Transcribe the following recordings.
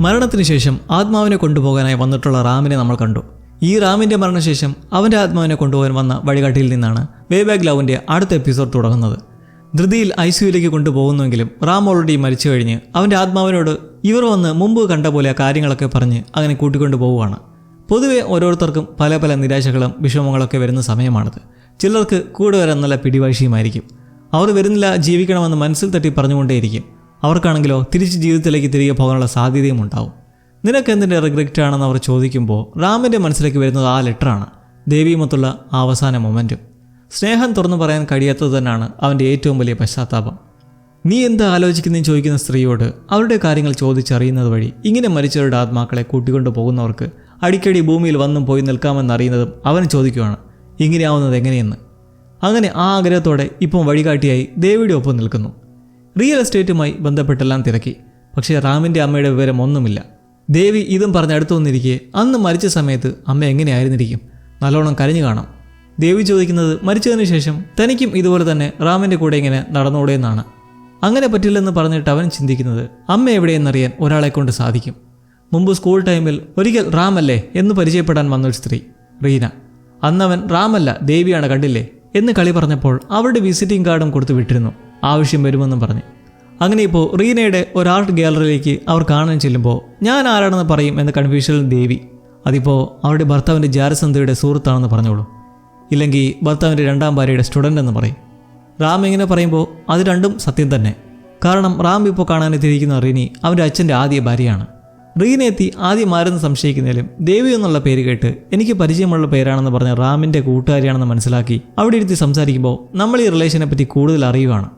മരണത്തിന് ശേഷം ആത്മാവിനെ കൊണ്ടുപോകാനായി വന്നിട്ടുള്ള റാമിനെ നമ്മൾ കണ്ടു. ഈ റാമിന്റെ മരണശേഷം അവന്റെ ആത്മാവിനെ കൊണ്ടുപോകാൻ വന്ന വഴികാട്ടിയിൽ നിന്നാണ് വേ ബാഗ് ലവിന്റെ അടുത്ത എപ്പിസോഡ് തുടങ്ങുന്നത്. ധൃതിയിൽ ഐ സിയുലേക്ക് കൊണ്ടുപോകുന്നുവെങ്കിലും റാം ഓൾറെഡി മരിച്ചു കഴിഞ്ഞ് അവന്റെ ആത്മാവിനോട് ഇവർ വന്ന് മുമ്പ് കണ്ട പോലെ കാര്യങ്ങളൊക്കെ പറഞ്ഞ് അങ്ങനെ കൂട്ടിക്കൊണ്ടു പോവുകയാണ്. പൊതുവെ ഓരോരുത്തർക്കും പല പല നിരാശകളും വിഷമങ്ങളൊക്കെ വരുന്ന സമയമാണിത്. ചിലർക്ക് കൂടെ വരാൻ നല്ല പിടിവാശിയുമായിരിക്കും. അവർ വരുന്നില്ല ജീവിക്കണമെന്ന് മനസ്സിൽ തട്ടി പറഞ്ഞുകൊണ്ടേയിരിക്കും. അവർക്കാണെങ്കിലോ തിരിച്ച് ജീവിതത്തിലേക്ക് തിരികെ പോകാനുള്ള സാധ്യതയും ഉണ്ടാവും. നിനക്ക് എന്തിന്റെ റിഗ്രറ്റ് ആണെന്ന് അവർ ചോദിക്കുമ്പോൾ റാമിന്റെ മനസ്സിലേക്ക് വരുന്നത് ആ ലെറ്ററാണ് ദേവിയുമൊത്തുള്ള അവസാന മൊമെന്റും സ്നേഹം തുറന്നു പറയാൻ കഴിയാത്തത് തന്നെയാണ് അവന്റെ ഏറ്റവും വലിയ പശ്ചാത്താപം. നീ എന്ത് ആലോചിക്കുന്നതെന്ന് ചോദിക്കുന്ന സ്ത്രീയോട് അവരുടെ കാര്യങ്ങൾ ചോദിച്ചറിയുന്നത് വഴി ഇങ്ങനെ മരിച്ചവരുടെ ആത്മാക്കളെ കൂട്ടിക്കൊണ്ടു പോകുന്നവർക്ക് അടിക്കടി ഭൂമിയിൽ വന്നും പോയി നിൽക്കാമെന്നറിയുന്നതും അവൻ ചോദിക്കുകയാണ് ഇങ്ങനെയാവുന്നത് എങ്ങനെയെന്ന്? അങ്ങനെ ആ ആഗ്രഹത്തോടെ ഇപ്പം വഴികാട്ടിയായി ദേവിയുടെ ഒപ്പം നിൽക്കുന്നു. റിയൽ എസ്റ്റേറ്റുമായി ബന്ധപ്പെട്ടെല്ലാം തിരക്കി. പക്ഷേ റാമിന്റെ അമ്മയുടെ വിവരം ഒന്നുമില്ല. ദേവി ഇതും പറഞ്ഞ് അടുത്തു വന്നിരിക്കെ അന്ന് മരിച്ച സമയത്ത് അമ്മ എങ്ങനെയായിരുന്നിരിക്കും നല്ലോണം കരഞ്ഞു കാണാം. ദേവി ചോദിക്കുന്നത് മരിച്ചതിന് ശേഷം തനിക്കും ഇതുപോലെ തന്നെ റാമിന്റെ കൂടെ ഇങ്ങനെ നടന്നോടേന്നാണ് അങ്ങനെ പറ്റില്ലെന്ന് പറഞ്ഞിട്ട് അവൻ ചിന്തിക്കുന്നത് അമ്മ എവിടെയെന്നറിയാൻ ഒരാളെ കൊണ്ട് സാധിക്കും. മുമ്പ് സ്കൂൾ ടൈമിൽ ഒരിക്കൽ റാമല്ലേ എന്ന് പരിചയപ്പെടാൻ വന്നൊരു സ്ത്രീ റീന. അന്നവൻ റാമല്ല ദേവിയാണ് കണ്ടില്ലേ എന്ന് കളി പറഞ്ഞപ്പോൾ അവരുടെ വിസിറ്റിംഗ് കാർഡും കൊടുത്തു വിട്ടിരുന്നു. ആവശ്യം വരുമെന്നും പറഞ്ഞു. അങ്ങനെ ഇപ്പോൾ റീനയുടെ ഒരു ആർട്ട് ഗ്യാലറിയിലേക്ക് അവർ കാണാൻ ചെല്ലുമ്പോൾ ഞാൻ ആരാണെന്ന് പറയും എന്ന കൺഫ്യൂഷനിൽ ദേവി. അതിപ്പോൾ അവരുടെ ഭർത്താവിന്റെ ജാരസന്ധയുടെ സുഹൃത്താണെന്ന് പറഞ്ഞോളൂ. ഇല്ലെങ്കിൽ ഭർത്താവിന്റെ രണ്ടാം ഭാര്യയുടെ സ്റ്റുഡന്റ് എന്ന് പറയും. റാം ഇങ്ങനെ പറയുമ്പോൾ അത് രണ്ടും സത്യം തന്നെ. കാരണം റാം ഇപ്പോൾ കാണാനെത്തിയിരിക്കുന്ന റീനി അവന്റെ അച്ഛന്റെ ആദ്യ ഭാര്യയാണ്. റീനെത്തി ആദ്യം ആരെന്ന് സംശയിക്കുന്നതിലും ദേവി എന്നുള്ള പേര് കേട്ട് എനിക്ക് പരിചയമുള്ള പേരാണെന്ന് പറഞ്ഞ റാമിന്റെ കൂട്ടുകാരിയാണെന്ന് മനസ്സിലാക്കി അവിടെ ഇരുത്തി സംസാരിക്കുമ്പോൾ നമ്മൾ ഈ റിലേഷനെ പറ്റി കൂടുതൽ അറിയുവാണ്.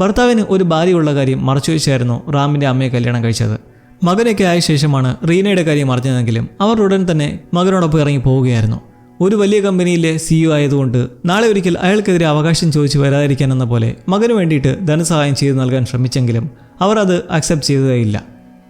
ഭർത്താവിന് ഒരു ഭാര്യയുള്ള കാര്യം മറച്ചു വെച്ചായിരുന്നു റാമിന്റെ അമ്മയെ കല്യാണം കഴിച്ചത്. മകനൊക്കെ ആയ ശേഷമാണ് റീനയുടെ കാര്യം അറിഞ്ഞതെങ്കിലും അവർ ഉടൻ തന്നെ മകനോടൊപ്പം ഇറങ്ങി പോവുകയായിരുന്നു. ഒരു വലിയ കമ്പനിയിലെ സിഇഒ ആയതുകൊണ്ട് നാളെ ഒരിക്കൽ അയാൾക്കെതിരെ അവകാശം ചോദിച്ചു വരാതിരിക്കാനെന്ന പോലെ മകന് വേണ്ടിയിട്ട് ധനസഹായം ചെയ്തു നൽകാൻ ശ്രമിച്ചെങ്കിലും അവർ അത് അക്സെപ്റ്റ് ചെയ്തതേയില്ല.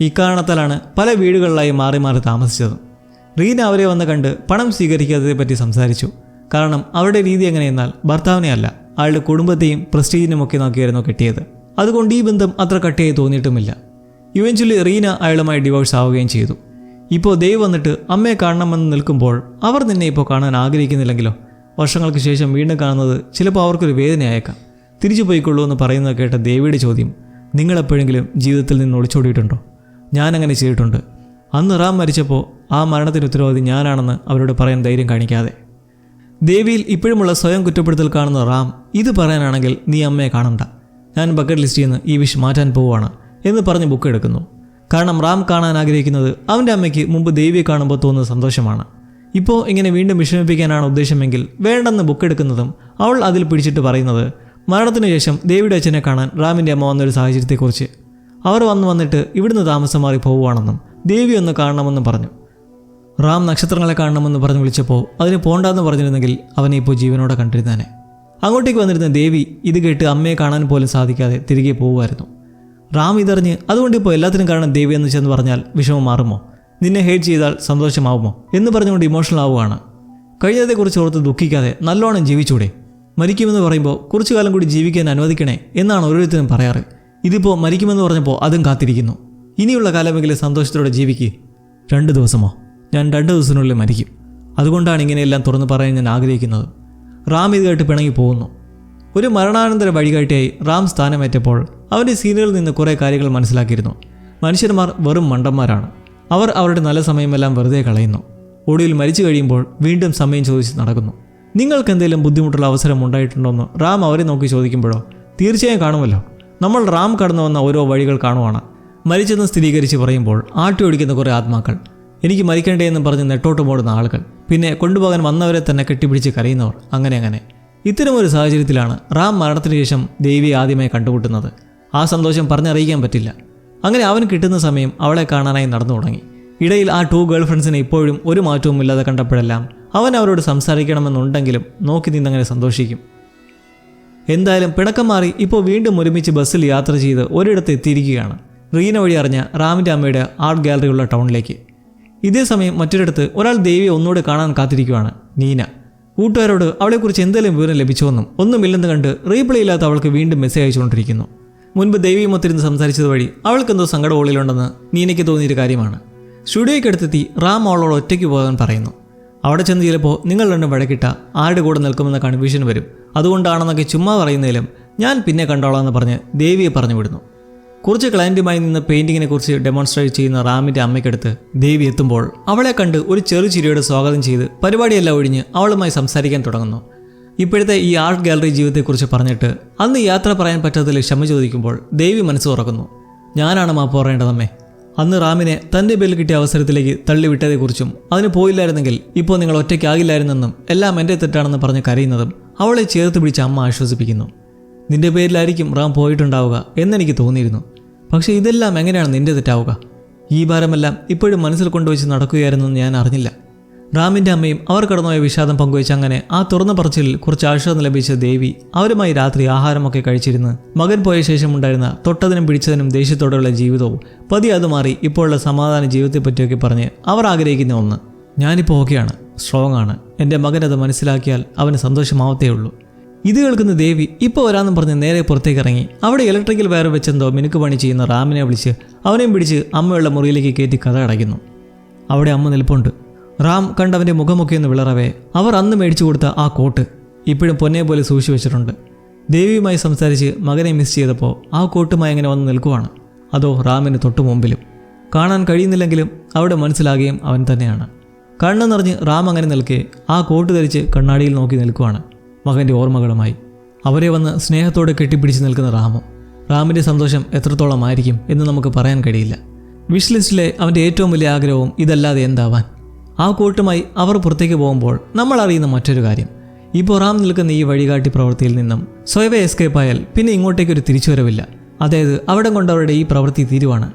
ഇക്കാരണത്താലാണ് പല വീടുകളിലായി മാറി മാറി താമസിച്ചത്. റീന അവരെ വന്ന് കണ്ട് പണം സ്വീകരിക്കാത്തതിനെ പറ്റി സംസാരിച്ചു. കാരണം അവരുടെ രീതി എങ്ങനെയെന്നാൽ ഭർത്താവിനെ അല്ല അയാളുടെ കുടുംബത്തെയും പ്രസ്റ്റീജിനും ഒക്കെ നോക്കിയായിരുന്നു കെട്ടിയത്. അതുകൊണ്ട് ഈ ബന്ധം അത്ര കട്ടിയായി തോന്നിയിട്ടുമില്ല. ഇവഞ്ച്വലി റീന അയാളുമായി ഡിവോഴ്സ് ആവുകയും ചെയ്തു. ഇപ്പോൾ ദേവ് വന്നിട്ട് അമ്മയെ കാണണമെന്ന് നിൽക്കുമ്പോൾ അവർ നിന്നെ ഇപ്പോൾ കാണാൻ ആഗ്രഹിക്കുന്നില്ലെങ്കിലോ? വർഷങ്ങൾക്ക് ശേഷം വീണ്ടും കാണുന്നത് ചിലപ്പോൾ അവർക്കൊരു വേദനയായേക്കാം. തിരിച്ചു പോയിക്കൊള്ളൂ എന്ന് പറയുന്നത് കേട്ട ദേവിയുടെ ചോദ്യം നിങ്ങളെപ്പോഴെങ്കിലും ജീവിതത്തിൽ നിന്ന് ഒളിച്ചോടിയിട്ടുണ്ടോ? ഞാനങ്ങനെ ചെയ്തിട്ടുണ്ട്. അന്ന് റാം മരിച്ചപ്പോൾ ആ മരണത്തിന് ഉത്തരവാദി ഞാനാണെന്ന് അവരോട് പറയാൻ ധൈര്യം കാണിക്കാതെ. ദേവിയിൽ ഇപ്പോഴുമുള്ള സ്വയം കുറ്റപ്പെടുത്തൽ കാണുന്ന റാം ഇത് പറയാനാണെങ്കിൽ നീ അമ്മയെ കാണണ്ട. ഞാൻ ബക്കറ്റ് ലിസ്റ്റിൽ നിന്ന് ഈ വിഷ് മാറ്റാൻ പോവുകയാണ് എന്ന് പറഞ്ഞ് ബുക്ക് എടുക്കുന്നു. കാരണം റാം കാണാൻ ആഗ്രഹിക്കുന്നത് അവന്റെ അമ്മയ്ക്ക് മുമ്പ് ദേവിയെ കാണുമ്പോൾ തോന്നുന്ന സന്തോഷമാണ്. ഇപ്പോൾ ഇങ്ങനെ വീണ്ടും വിഷമിപ്പിക്കാനാണ് ഉദ്ദേശമെങ്കിൽ വേണ്ടെന്ന് ബുക്ക് എടുക്കുന്നതും അവൾ അതിൽ പിടിച്ചിട്ട് പറയുന്നത് മരണത്തിന് ശേഷം ദേവിയുടെ അച്ഛനെ കാണാൻ റാമിന്റെ അമ്മ വന്നൊരു സാഹചര്യത്തെക്കുറിച്ച്. അവർ വന്ന് വന്നിട്ട് ഇവിടുന്ന് താമസം മാറി പോവുകയാണെന്നും ദേവി ഒന്ന് കാണണമെന്നും പറഞ്ഞു. റാം നക്ഷത്രങ്ങളെ കാണണമെന്ന് പറഞ്ഞ് വിളിച്ചപ്പോൾ അതിന് പോണ്ടാന്ന് പറഞ്ഞിരുന്നെങ്കിൽ അവനെ ഇപ്പോൾ ജീവനോടെ കണ്ടിരുന്നേനെ. അങ്ങോട്ടേക്ക് വന്നിരുന്ന ദേവി ഇത് കേട്ട് അമ്മയെ കാണാൻ പോലും സാധിക്കാതെ തിരികെ പോകുമായിരുന്നു റാം ഇതറിഞ്ഞ് അതുകൊണ്ട് ഇപ്പോൾ എല്ലാത്തിനും കാരണം ദേവി എന്ന് ചെന്ന് പറഞ്ഞാൽ വിഷമം മാറുമോ? നിന്നെ ഹേറ്റ് ചെയ്താൽ സന്തോഷമാവുമോ? എന്ന് പറഞ്ഞുകൊണ്ട് ഇമോഷണൽ ആവുകയാണ്. കഴിഞ്ഞതേക്കുറിച്ച് ഓർത്ത് ദുഃഖിക്കാതെ നല്ലോണം ജീവിച്ചൂടെ. മരിക്കുമെന്ന് പറയുമ്പോൾ കുറച്ചു കാലം കൂടി ജീവിക്കാൻ അനുവദിക്കണേ എന്നാണ് ഓരോരുത്തരും പറയാറ്. ഇതിപ്പോൾ മരിക്കുമെന്ന് പറഞ്ഞപ്പോൾ അതും കാത്തിരിക്കുന്നു. ഇനിയുള്ള കാലമെങ്കിലും സന്തോഷത്തോടെ ജീവിക്കുക രണ്ട് ദിവസമോ? ഞാൻ രണ്ട് ദിവസത്തിനുള്ളിൽ മരിക്കും. അതുകൊണ്ടാണ് ഇങ്ങനെയെല്ലാം തുറന്നു പറയാൻ ഞാൻ ആഗ്രഹിക്കുന്നത്. റാം ഇത് കേട്ട് പിണങ്ങി പോകുന്നു. ഒരു മരണാനന്തര വഴികാട്ടിയായി റാം സ്ഥാനമേറ്റപ്പോൾ അവന്റെ സീനിയറിൽ നിന്ന് കുറേ കാര്യങ്ങൾ മനസ്സിലാക്കിയിരുന്നു. മനുഷ്യന്മാർ വെറും മണ്ടന്മാരാണ്. അവർ അവരുടെ നല്ല സമയമെല്ലാം വെറുതെ കളയുന്നു. ഒടുവിൽ മരിച്ചു കഴിയുമ്പോൾ വീണ്ടും സമയം ചോദിച്ച് നടക്കുന്നു. നിങ്ങൾക്ക് എന്തെങ്കിലും ബുദ്ധിമുട്ടുള്ള അവസരം ഉണ്ടായിട്ടുണ്ടോയെന്ന് റാം അവരെ നോക്കി ചോദിക്കുമ്പോഴോ? തീർച്ചയായും കാണുമല്ലോ. നമ്മൾ റാം കടന്നു വന്ന ഓരോ വഴികൾ കാണുവാണ്. മരിച്ചെന്ന് സ്ഥിരീകരിച്ച് പറയുമ്പോൾ ആട്ടി ഓടിക്കുന്ന കുറേ ആത്മാക്കൾ. എനിക്ക് മരിക്കണ്ടേ എന്ന് പറഞ്ഞ് നെട്ടോട്ട് പോടുന്ന ആളുകൾ. പിന്നെ കൊണ്ടുപോകാൻ വന്നവരെ തന്നെ കെട്ടിപ്പിടിച്ച് കരയുന്നവർ. അങ്ങനെ അങ്ങനെ. ഇത്തരമൊരു സാഹചര്യത്തിലാണ് റാം മരണത്തിന് ശേഷം ദേവിയെ ആദ്യമായി കണ്ടുമുട്ടുന്നത്. ആ സന്തോഷം പറഞ്ഞറിയിക്കാൻ പറ്റില്ല. അങ്ങനെ അവൻ കിട്ടുന്ന സമയം അവളെ കാണാനായി നടന്നു തുടങ്ങി. ഇടയിൽ ആ ടു ഗേൾ ഫ്രണ്ട്സിനെ ഇപ്പോഴും ഒരു മാറ്റവും ഇല്ലാതെ കണ്ടപ്പോഴെല്ലാം അവൻ അവരോട് സംസാരിക്കണമെന്നുണ്ടെങ്കിലും നോക്കി നിന്നങ്ങനെ സന്തോഷിക്കും. എന്തായാലും പിണക്കം മാറി ഇപ്പോൾ വീണ്ടും ഒരുമിച്ച് ബസ്സിൽ യാത്ര ചെയ്ത് ഒരിടത്ത് എത്തിയിരിക്കുകയാണ്. റീന വഴി അറിഞ്ഞ റാമിന്റെ അമ്മയുടെ ആർട്ട് ഗാലറിയുള്ള ടൗണിലേക്ക്. ഇതേ സമയം മറ്റൊരിടത്ത് ഒരാൾ ദേവിയെ ഒന്നുകൂടെ കാണാൻ കാത്തിരിക്കുകയാണ് നീന. കൂട്ടുകാരോട് അവളെക്കുറിച്ച് എന്തെങ്കിലും വിവരം ലഭിച്ചുവെന്നും ഒന്നുമില്ലെന്ന് കണ്ട് റീപ്ലേ ഇല്ലാത്ത അവൾക്ക് വീണ്ടും മെസ്സേജ് അയച്ചുകൊണ്ടിരിക്കുന്നു. മുൻപ് ദേവിയുമൊത്തിരുന്ന് സംസാരിച്ചത് വഴി അവൾക്കെന്തോ സങ്കടം ഉള്ളിലുണ്ടെന്ന് നീനയ്ക്ക് തോന്നിയൊരു കാര്യമാണ്. സ്റ്റുഡിയോയ്ക്കടുത്തെത്തി റാം അവളോട് ഒറ്റയ്ക്ക് പോകാൻ പറയുന്നു. അവിടെ ചെന്ന് ചിലപ്പോൾ നിങ്ങൾ രണ്ടും വഴക്കിട്ട ആരുടെ കൂടെ നിൽക്കുമെന്ന കൺഫ്യൂഷൻ വരും. അതുകൊണ്ടാണെന്നൊക്കെ ചുമ്മാ പറയുന്നതിലും ഞാൻ പിന്നെ കണ്ടോളാം എന്ന് പറഞ്ഞ് ദേവിയെ പറഞ്ഞു വിടുന്നു. കുറച്ച് ക്ലയന്റുമായി നിന്ന് പെയിന്റിങ്ങിനെ കുറിച്ച് ഡെമോൺസ്ട്രേറ്റ് ചെയ്യുന്ന റാമിന്റെ അമ്മയ്ക്കടുത്ത് ദേവി എത്തുമ്പോൾ അവളെ കണ്ട് ഒരു ചെറു ചിരിയോടെ സ്വാഗതം ചെയ്ത് പരിപാടിയെല്ലാം ഒഴിഞ്ഞ് അവളുമായി സംസാരിക്കാൻ തുടങ്ങുന്നു. ഇപ്പോഴത്തെ ഈ ആർട്ട് ഗാലറി ജീവിതത്തെക്കുറിച്ച് പറഞ്ഞിട്ട് അന്ന് യാത്ര പറയാൻ പറ്റാത്തതിൽ ക്ഷമ ചോദിക്കുമ്പോൾ ദേവി മനസ്സ് തുറക്കുന്നു. ഞാനാണ് മാപ്പ് പറയേണ്ടതമ്മേ. അന്ന് റാമിനെ തന്റെ പേരിൽ കിട്ടിയ അവസരത്തിലേക്ക് തള്ളിവിട്ടതേക്കുറിച്ചും അതിന് പോയില്ലായിരുന്നെങ്കിൽ ഇപ്പോൾ നിങ്ങൾ ഒറ്റയ്ക്കാകില്ലായിരുന്നെന്നും എല്ലാം എന്റെ തെറ്റാണെന്ന് പറഞ്ഞ് കരയുന്നതും അവളെ ചേർത്ത് പിടിച്ച് അമ്മ ആശ്വസിപ്പിക്കുന്നു. നിന്റെ പേരിലായിരിക്കും റാം പോയിട്ടുണ്ടാവുക എന്നെനിക്ക് തോന്നിയിരുന്നു. പക്ഷേ ഇതെല്ലാം എങ്ങനെയാണ് നിന്റെ തെറ്റാവുക? ഈ ഭാരമെല്ലാം ഇപ്പോഴും മനസ്സിൽ കൊണ്ടുവച്ച് നടക്കുകയായിരുന്നെന്ന് ഞാൻ അറിഞ്ഞില്ല. റാമിന്റെ അമ്മയും അവർ കടന്നുപോയ വിഷാദം പങ്കുവച്ച് അങ്ങനെ ആ തുറന്ന പറച്ചിലിൽ കുറച്ച് ആശ്വാസം ലഭിച്ച ദേവി അവരുമായി രാത്രി ആഹാരമൊക്കെ കഴിച്ചിരുന്ന് മകൻ പോയ ശേഷം ഉണ്ടായിരുന്ന തൊട്ടതിനും പിടിച്ചതിനും ദേഷ്യത്തോടെയുള്ള ജീവിതവും പതി അത് മാറി ഇപ്പോഴുള്ള സമാധാന ജീവിതത്തെപ്പറ്റിയൊക്കെ പറഞ്ഞ് അവർ ആഗ്രഹിക്കുന്ന ഒന്ന്. ഞാനിപ്പോൾ ഓക്കെയാണ് സ്ട്രോങ് ആണ്. എന്റെ മകൻ അത് മനസ്സിലാക്കിയാൽ അവന് സന്തോഷമാവത്തേ ഉള്ളൂ. ഇത് കേൾക്കുന്ന ദേവി ഇപ്പോൾ വരാമെന്നും പറഞ്ഞ് നേരെ പുറത്തേക്ക് ഇറങ്ങി. അവിടെ ഇലക്ട്രിക്കൽ വയർ വെച്ചെന്തോ മിനുക്ക് പണി ചെയ്യുന്ന റാമിനെ വിളിച്ച് അവനെയും പിടിച്ച് അമ്മയുള്ള മുറിയിലേക്ക് കയറ്റി കഥ അടയ്ക്കുന്നു. അവിടെ അമ്മ നിൽപ്പുണ്ട്. റാം കണ്ടവന്റെ മുഖമൊക്കെ ഒന്ന് വിളറവേ. അവർ അന്ന് മേടിച്ചു കൊടുത്ത ആ കോട്ട് ഇപ്പോഴും പൊന്നെ പോലെ സൂക്ഷിച്ചു വെച്ചിട്ടുണ്ട്. ദേവിയുമായി സംസാരിച്ച് മകനെ മിസ് ചെയ്തപ്പോൾ ആ കോട്ടുമായി അങ്ങനെ വന്ന് നിൽക്കുവാണ്. അതോ റാമിന് തൊട്ടു മുമ്പിലും. കാണാൻ കഴിയുന്നില്ലെങ്കിലും അവിടെ മനസ്സിലാകുകയും അവൻ തന്നെയാണ്. കണ്ണു നിറഞ്ഞ് റാം അങ്ങനെ നിൽക്കെ ആ കോട്ട് ധരിച്ച് കണ്ണാടിയിൽ നോക്കി നിൽക്കുവാണ്. മകന്റെ ഓർമ്മകളുമായി. അവരെ വന്ന് സ്നേഹത്തോടെ കെട്ടിപ്പിടിച്ച് നിൽക്കുന്ന റാമു. റാമിന്റെ സന്തോഷം എത്രത്തോളമായിരിക്കും എന്ന് നമുക്ക് പറയാൻ കഴിയില്ല. വിഷ് ലിസ്റ്റിലെ അവന്റെ ഏറ്റവും വലിയ ആഗ്രഹവും ഇതല്ലാതെ എന്താവാൻ? ആ കൂട്ടുമായി അവർ പുറത്തേക്ക് പോകുമ്പോൾ നമ്മൾ അറിയുന്ന മറ്റൊരു കാര്യം. ഇപ്പോൾ റാം നിൽക്കുന്ന ഈ വഴികാട്ടി പ്രവൃത്തിയിൽ നിന്നും സ്വയവേ എസ്കേപ്പ് ആയാൽ പിന്നെ ഇങ്ങോട്ടേക്കൊരു തിരിച്ചുവരവില്ല. അതായത് അവിടെ കൊണ്ടവരുടെ ഈ പ്രവൃത്തി തീരുവാണ്.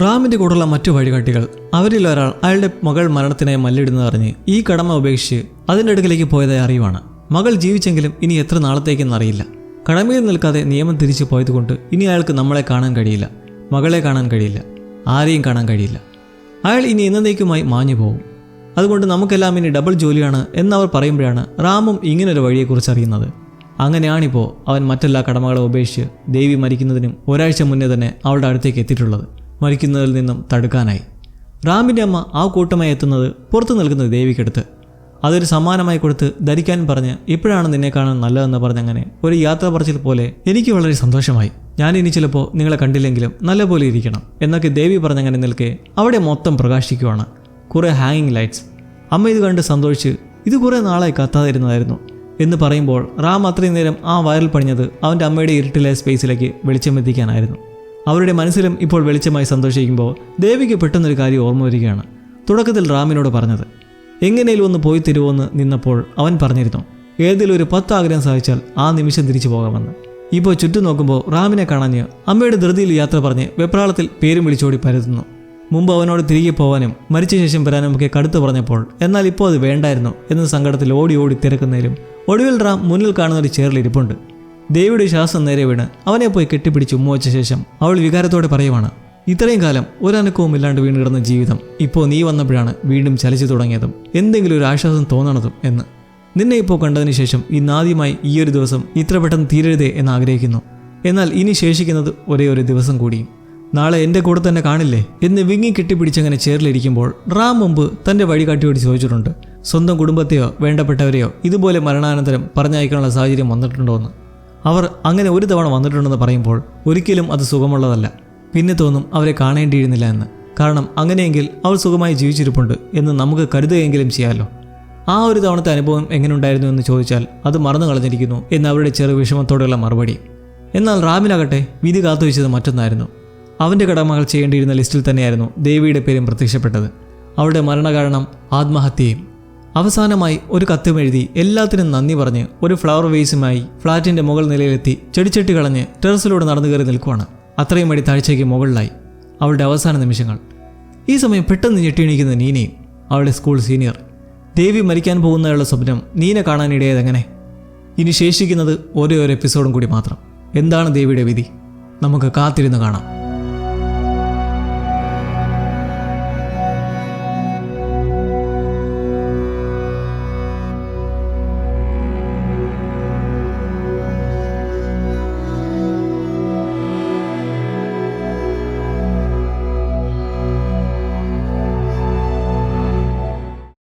റാമിന്റെ കൂടെയുള്ള മറ്റു വഴികാട്ടികൾ അവരിൽ ഒരാൾ അയാളുടെ മകൾ മരണത്തിനായി മല്ലിടുന്നത് അറിഞ്ഞ് ഈ കടമ ഉപേക്ഷിച്ച് അതിന്റെ അടുക്കലേക്ക് പോയതായി അറിയുവാണ്. മകൾ ജീവിച്ചെങ്കിലും ഇനി എത്ര നാളത്തേക്കെന്നറിയില്ല കടമയിൽ നിൽക്കാതെ നിയമം തിരിച്ചു പോയതുകൊണ്ട് ഇനി അയാൾക്ക് നമ്മളെ കാണാൻ കഴിയില്ല. മകളെ കാണാൻ കഴിയില്ല. ആരെയും കാണാൻ കഴിയില്ല. അയാൾ ഇനി എന്നേക്കുമായി മാഞ്ഞു പോകും അതുകൊണ്ട് നമുക്കെല്ലാം ഇനി ഡബിൾ ജോലിയാണ് എന്നവർ പറയുമ്പോഴാണ് റാമും ഇങ്ങനൊരു വഴിയെക്കുറിച്ച് അറിയുന്നത്. അങ്ങനെയാണിപ്പോൾ അവൻ മറ്റെല്ലാ കടമകളെ ഉപേക്ഷിച്ച് ദേവി മരിക്കുന്നതിനും ഒരാഴ്ച മുന്നേ തന്നെ അവളുടെ അടുത്തേക്ക് എത്തിയിട്ടുള്ളത്. മരിക്കുന്നതിൽ നിന്നും തടുക്കാനായി. റാമിന്റെ അമ്മ ആ കൂട്ടമായി എത്തുന്നത് പുറത്തു നിൽക്കുന്നത് ദേവിക്കടുത്ത്. അതൊരു സമ്മാനമായി കൊടുത്ത് ധരിക്കാൻ പറഞ്ഞ് ഇപ്പോഴാണ് നിന്നെ കാണാൻ നല്ലതെന്ന് പറഞ്ഞങ്ങനെ ഒരു യാത്ര പറച്ചിൽ പോലെ എനിക്ക് വളരെ സന്തോഷമായി. ഞാൻ ഇനി ചിലപ്പോൾ നിങ്ങളെ കണ്ടില്ലെങ്കിലും നല്ലപോലെ ഇരിക്കണം. എന്നൊക്കെ ദേവി പറഞ്ഞങ്ങനെ നിൽക്കെ അവിടെ മൊത്തം പ്രകാശിക്കുവാണ്. കുറേ ഹാങ്ങിങ് ലൈറ്റ്സ് അമ്മ ഇത് കണ്ട് സന്തോഷിച്ച് ഇത് കുറേ നാളായി കത്താതിരുന്നതായിരുന്നു എന്ന് പറയുമ്പോൾ റാം അത്രയും നേരം ആ വയറിൽ പണിഞ്ഞത് അവന്റെ അമ്മയുടെ ഇരുട്ടിലെ സ്പേസിലേക്ക് വെളിച്ചം എത്തിക്കാനായിരുന്നു. അവരുടെ മനസ്സിലും ഇപ്പോൾ വെളിച്ചമായി സന്തോഷിക്കുമ്പോൾ ദേവിക്ക് പെട്ടെന്നൊരു കാര്യം ഓർമ്മ വരികയാണ്. തുടക്കത്തിൽ റാമിനോട് പറഞ്ഞത് എങ്ങനെയും ഒന്ന് പോയി തരുമോയെന്ന് നിന്നപ്പോൾ അവൻ പറഞ്ഞിരുന്നു ഏതെങ്കിലും ഒരു പത്ത് ആഗ്രഹം സാധിച്ചാൽ ആ നിമിഷം തിരിച്ചു പോകാമെന്ന്. ഇപ്പോൾ ചുറ്റും നോക്കുമ്പോൾ റാമിനെ കാണാഞ്ഞ് അമ്മയുടെ ധൃതിയിൽ യാത്ര പറഞ്ഞ് വെപ്രാളത്തിൽ പേരും വിളിച്ചോടി പരത്തുന്നു മുമ്പ് അവനോട് തിരികെ പോകാനും മരിച്ച ശേഷം വരാനും ഒക്കെ കടുത്തു പറഞ്ഞപ്പോൾ എന്നാൽ ഇപ്പോൾ അത് വേണ്ടായിരുന്നു എന്ന സങ്കടത്തിൽ ഓടി ഓടി തിരക്കുന്നതിലും ഒടുവിൽ റാം മുന്നിൽ കാണുന്ന ഒരു ചേറിൽ ഇരിപ്പുണ്ട്. ദേവിയുടെ ശ്വാസം നേരെ വീണ് അവനെ പോയി കെട്ടിപ്പിടിച്ച് ഉമ്മ വെച്ച ശേഷം അവൾ വികാരത്തോടെ പറയുവാണ് ഇത്രയും കാലം ഒരനക്കവും ഇല്ലാണ്ട് വീണ് കിടന്ന ജീവിതം ഇപ്പോൾ നീ വന്നപ്പോഴാണ് വീണ്ടും ചലിച്ചു തുടങ്ങിയതും എന്തെങ്കിലും ഒരു ആശ്വാസം തോന്നണതും എന്ന്. നിന്നെ ഇപ്പോൾ കണ്ടതിന് ശേഷം ഇന്നാദ്യമായി ഈ ഒരു ദിവസം ഇത്ര പെട്ടെന്ന് തീരരുതേ എന്ന് ആഗ്രഹിക്കുന്നു. എന്നാൽ ഇനി ശേഷിക്കുന്നത് ഒരേ ഒരു ദിവസം കൂടിയും. നാളെ എന്റെ കൂടെ തന്നെ കാണില്ലേ? എന്ന് വിങ്ങി കെട്ടിപ്പിടിച്ചങ്ങനെ ചേറിലിരിക്കുമ്പോൾ റാം മുമ്പ് തന്റെ വഴികാട്ടിയോട് ചോദിച്ചിട്ടുണ്ട്. സ്വന്തം കുടുംബത്തെയോ വേണ്ടപ്പെട്ടവരെയോ ഇതുപോലെ മരണാനന്തരം പറഞ്ഞയക്കാനുള്ള സാഹചര്യം വന്നിട്ടുണ്ടോ എന്ന് അവർ അങ്ങനെ ഒരു തവണ വന്നിട്ടുണ്ടെന്ന് പറയുമ്പോൾ ഒരിക്കലും അത് സുഖമുള്ളതല്ല. പിന്നെ തോന്നും അവരെ കാണേണ്ടിയിരുന്നില്ല എന്ന്. കാരണം അങ്ങനെയെങ്കിൽ അവൾ സുഖമായി ജീവിച്ചിരിപ്പുണ്ട് എന്ന് നമുക്ക് കരുതുകയെങ്കിലും ചെയ്യാമല്ലോ ആ ഒരു തവണത്തെ അനുഭവം എങ്ങനെയുണ്ടായിരുന്നു എന്ന് ചോദിച്ചാൽ അത് മറന്നു കളഞ്ഞിരിക്കുന്നു എന്ന് അവരുടെ ചെറു വിഷമത്തോടെയുള്ള മറുപടി. എന്നാൽ റാമിനാകട്ടെ വിധി കാത്തുവെച്ചത് മറ്റൊന്നായിരുന്നു. അവന്റെ കടമകൾ ചെയ്യേണ്ടിയിരുന്ന ലിസ്റ്റിൽ തന്നെയായിരുന്നു ദേവിയുടെ പേരും പ്രത്യക്ഷപ്പെട്ടത്. അവളുടെ മരണകാരണം ആത്മഹത്യയും. അവസാനമായി ഒരു കത്തും എഴുതി എല്ലാത്തിനും നന്ദി പറഞ്ഞ് ഒരു ഫ്ലവർ വേസുമായി ഫ്ളാറ്റിന്റെ മുകൾ നിലയിലെത്തി ചെടിച്ചെട്ടി കളഞ്ഞ് ടെറസിലൂടെ നടന്നു കയറി നിൽക്കുവാണ്. അത്രയും അടി താഴ്ചയ്ക്ക് മുകളിലായി അവളുടെ അവസാന നിമിഷങ്ങൾ. ഈ സമയം പെട്ടെന്ന് ഞെട്ടിയണിക്കുന്ന നീനയും അവളുടെ സ്കൂൾ സീനിയർ ദേവി മരിക്കാൻ പോകുന്നവളുടെ സ്വപ്നം നീന കാണാനിടയത് എങ്ങനെ ഇനി ശേഷിക്കുന്നത് ഒരു എപ്പിസോഡും കൂടി മാത്രം. എന്താണ് ദേവിയുടെ വിധി? നമുക്ക് കാത്തിരുന്ന് കാണാം.